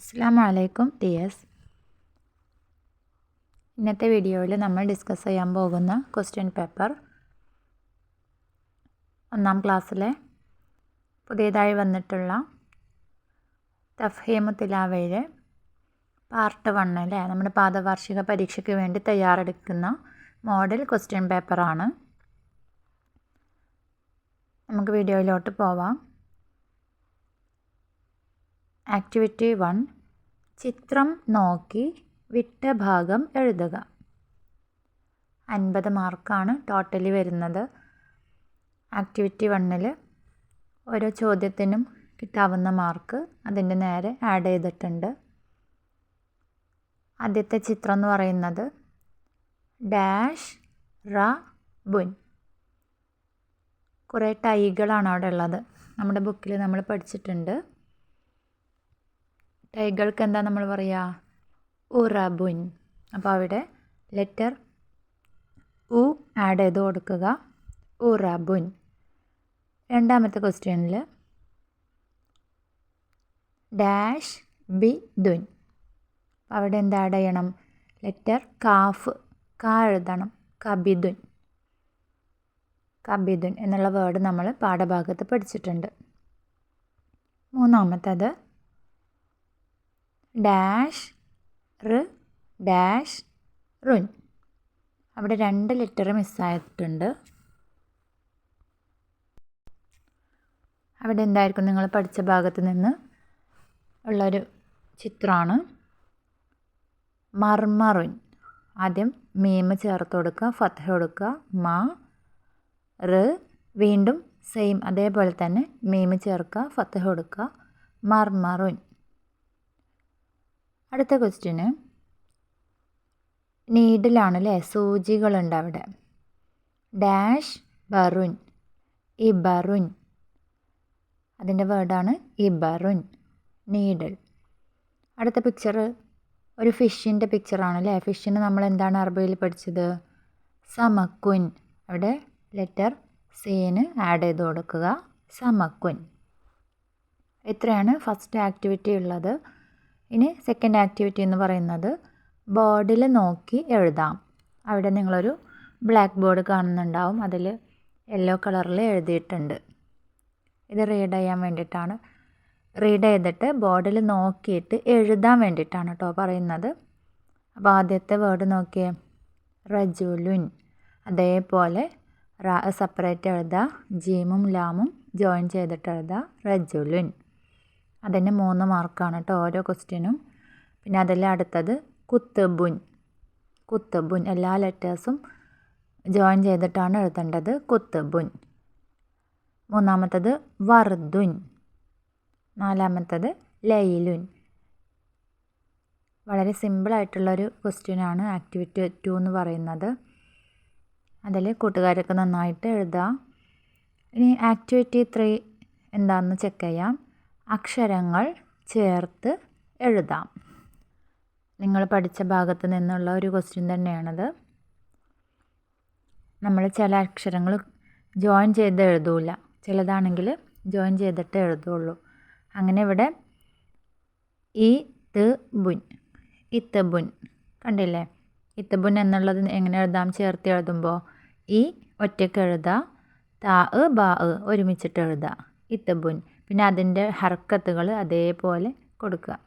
അസ്സാം വലൈക്കും ടിയേഴ്സ് ഇന്നത്തെ വീഡിയോയിൽ നമ്മൾ ഡിസ്കസ് ചെയ്യാൻ പോകുന്ന ക്വസ്റ്റ്യൻ പേപ്പർ. ഒന്നാം ക്ലാസ്സിലെ പുതിയതായി വന്നിട്ടുള്ള തഫ്ഹീമു തിലാവയിലെ പാർട്ട് അല്ലേ? നമ്മുടെ പാദവാർഷിക പരീക്ഷയ്ക്ക് വേണ്ടി തയ്യാറെടുക്കുന്ന മോഡൽ ക്വസ്റ്റ്യൻ പേപ്പറാണ്. നമുക്ക് വീഡിയോയിലോട്ട് പോവാം. Activity one. ചിത്രം നോക്കി വിട്ട ഭാഗം എഴുതുക. അൻപത് മാർക്കാണ് ടോട്ടലി വരുന്നത്. ആക്ടിവിറ്റി വണ്ണിൽ ഓരോ ചോദ്യത്തിനും കിട്ടാവുന്ന മാർക്ക് അതിന്റെ നേരെ ആഡ് ചെയ്തിട്ടുണ്ട്. ആദ്യത്തെ ചിത്രം എന്ന് പറയുന്നത് ഡാഷ് റ ബുൻ. കുറേ ടൈകളാണ് അവിടെ ഉള്ളത്. നമ്മുടെ ബുക്കിൽ നമ്മൾ പഠിച്ചിട്ടുണ്ട്. ടൈകൾക്ക് എന്താ നമ്മൾ പറയുക ഉറബുൻ. അപ്പോൾ അവിടെ ലെറ്റർ ഉ ആഡ് ചെയ്ത് കൊടുക്കുക. ഉറബുൻ. രണ്ടാമത്തെ ക്വസ്റ്റ്യനിൽ ഡാഷ് ബി ദുൻ അവിടെ എന്താ ആഡ് ചെയ്യണം? ലെറ്റർ കാഫ് കാ എഴുതണം. കബിദുൻ കബിദുൻ എന്നുള്ള വേർഡ് നമ്മൾ പാഠഭാഗത്ത് പഠിച്ചിട്ടുണ്ട്. മൂന്നാമത്തത് ഡാഷ് റ് ഡാഷ് റുൻ. അവിടെ രണ്ട് ലെറ്റർ മിസ്സായിട്ടുണ്ട്. അവിടെ എന്തായിരിക്കും നിങ്ങൾ പഠിച്ച ഭാഗത്ത് നിന്ന് ഉള്ളൊരു ചിത്രമാണ് മർമറുൻ. ആദ്യം മീമ് ചേർത്ത് കൊടുക്കുക ഫത്ത് കൊടുക്കുക മ റ് വീണ്ടും സെയിം അതേപോലെ തന്നെ മീമ് ചേർക്കുക ഫത്ത് കൊടുക്കുക മർമറുൻ. അടുത്ത ക്വസ്റ്റ്യന് നീഡിലാണ് അല്ലേ സൂചികളുണ്ട് അവിടെ. ഡാഷ് ബറുൻ. ഇബറുൻ. അതിന്റെ വേർഡാണ് ഇബറുൻ. നീഡിൽ. അടുത്ത പിക്ചർ ഒരു ഫിഷിന്റെ പിക്ചറാണ് അല്ലേ ഫിഷിന് നമ്മൾ എന്താണ് അറബിയിൽ പഠിച്ചത്? സമക്കുൻ. അവിടെ ലെറ്റർ സീന് ആഡ് ചെയ്ത് കൊടുക്കുക. സമക്കുൻ. ഇത്രയാണ് ഫസ്റ്റ് ആക്ടിവിറ്റി ഉള്ളത്. ഇനി സെക്കൻഡ് ആക്ടിവിറ്റി എന്ന് പറയുന്നത് ബോർഡിൽ നോക്കി എഴുതാം. അവിടെ നിങ്ങളൊരു ബ്ലാക്ക് ബോർഡ് കാണുന്നുണ്ടാവും. അതിൽ യെല്ലോ കളറിൽ എഴുതിയിട്ടുണ്ട്. ഇത് റീഡ് ചെയ്യാൻ വേണ്ടിയിട്ടാണ്. റീഡ് ചെയ്തിട്ട് ബോർഡിൽ നോക്കിയിട്ട് എഴുതാൻ വേണ്ടിയിട്ടാണ് കേട്ടോ പറയുന്നത്. അപ്പോൾ ആദ്യത്തെ വേർഡ് നോക്കിയേ. റജുലുൻ അതേപോലെ സെപ്പറേറ്റ് എഴുതുക ജീമും ലാമും ജോയിൻ ചെയ്തിട്ട് എഴുതുക റജുലുൻ അതിന് മൂന്ന് മാർക്കാണ് കേട്ടോ ഓരോ ക്വസ്റ്റ്യനും. പിന്നെ അതെല്ലാം അടുത്തത്? കുത്തബുൻ. കുത്തബുൻ. എല്ലാ ലെറ്റേഴ്സും ജോയിൻ ചെയ്തിട്ടാണ് എഴുതേണ്ടത്. കുത്തബുൻ. മൂന്നാമത്തത് വർദുൻ. നാലാമത്തത് ലൈലുൻ. വളരെ സിമ്പിളായിട്ടുള്ളൊരു ക്വസ്റ്റ്യനാണ് ആക്ടിവിറ്റി ടു എന്ന് പറയുന്നത്. അതിൽ കൂട്ടുകാരൊക്കെ നന്നായിട്ട് എഴുതാം. ഇനി ആക്ടിവിറ്റി ത്രീ എന്താണെന്ന് ചെക്ക് ചെയ്യാം. അക്ഷരങ്ങൾ ചേർത്ത് എഴുതാം. നിങ്ങൾ പഠിച്ച ഭാഗത്ത് നിന്നുള്ള ഒരു ക്വസ്റ്റ്യൻ തന്നെയാണത്. നമ്മൾ ചില അക്ഷരങ്ങൾ ജോയിൻ ചെയ്ത് എഴുതൂല. ചിലതാണെങ്കിൽ ജോയിൻ ചെയ്തിട്ട് എഴുതുള്ളൂ. അങ്ങനെ ഇവിടെ ഇ ത് ബുൻ ഇത്തബുൻ കണ്ടില്ലേ? ഇത്തബുൻ എന്നുള്ളത് എങ്ങനെ എഴുതാം? ചേർത്ത് എഴുതുമ്പോൾ ഈ ഒറ്റയ്ക്ക് എഴുതുക താ ബാ ഒരുമിച്ചിട്ട് എഴുതുക ഇത്തബുൻ പിന്നെ അതിന്റെ ഹർക്കത്തുകൾ അതേപോലെ കൊടുക്കുക.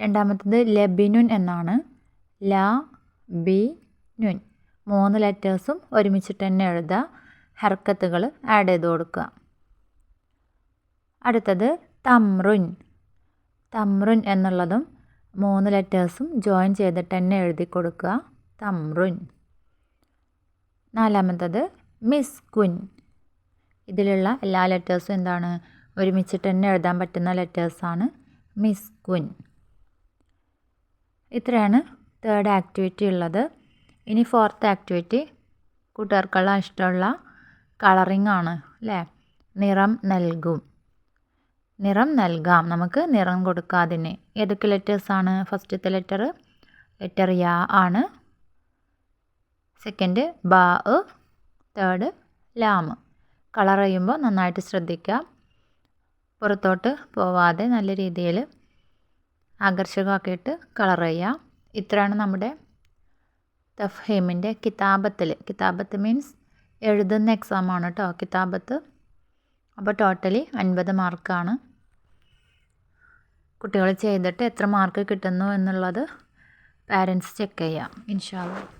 രണ്ടാമത്തത് ലബിനുൻ എന്നാണ്. ല ബി നുൻ. മൂന്ന് ലെറ്റേഴ്സും ഒരുമിച്ചിട്ട് തന്നെ എഴുതുക. ഹർക്കത്തുകൾ ആഡ് ചെയ്ത് കൊടുക്കുക. അടുത്തത് തമ്രുൻ. തമ്രുൻ എന്നുള്ളതും മൂന്ന് ലെറ്റേഴ്സും ജോയിൻ ചെയ്തിട്ട് തന്നെ എഴുതി കൊടുക്കുക. തമ്രുൻ. നാലാമത്തത് മിസ്കുൻ. ഇതിലുള്ള എല്ലാ ലെറ്റേഴ്സും എന്താണ്? ഒരുമിച്ചിട്ട് തന്നെ എഴുതാൻ പറ്റുന്ന ലെറ്റേഴ്സാണ് മിസ് കുൻ ഇത്രയാണ് തേർഡ് ആക്ടിവിറ്റി ഉള്ളത്. ഇനി ഫോർത്ത് ആക്ടിവിറ്റി കൂട്ടുകാർക്കുള്ള ഇഷ്ടമുള്ള കളറിംഗ് ആണ് അല്ലേ? നിറം നൽകും. നിറം നൽകാം. നമുക്ക് നിറം കൊടുക്കാം അതിന്. ഏതൊക്കെ ലെറ്റേഴ്സാണ് ഫസ്റ്റത്തെ ലെറ്റർ ലെറ്റർ യാ ആണ്. സെക്കൻഡ് ബാ തേർഡ് ലാം കളർ ചെയ്യുമ്പോൾ നന്നായിട്ട് ശ്രദ്ധിക്കുക. പുറത്തോട്ട് പോവാതെ നല്ല രീതിയിൽ ആകർഷകമാക്കിയിട്ട് കളർ ചെയ്യുക. ഇത്രയാണ് നമ്മുടെ തഫ്ഹീമിന്റെ കിതാബത്തിൽ. കിതാബത്ത് മീൻസ് എഴുതുന്ന എക്സാമാണ് കേട്ടോ കിതാബത്ത്. അപ്പോൾ ടോട്ടലി അൻപത് മാർക്കാണ്. കുട്ടികൾ ചെയ്തിട്ട് എത്ര മാർക്ക് കിട്ടുന്നു എന്നുള്ളത് പാരൻസ് ചെക്ക് ചെയ്യാം. ഇൻഷാല്ല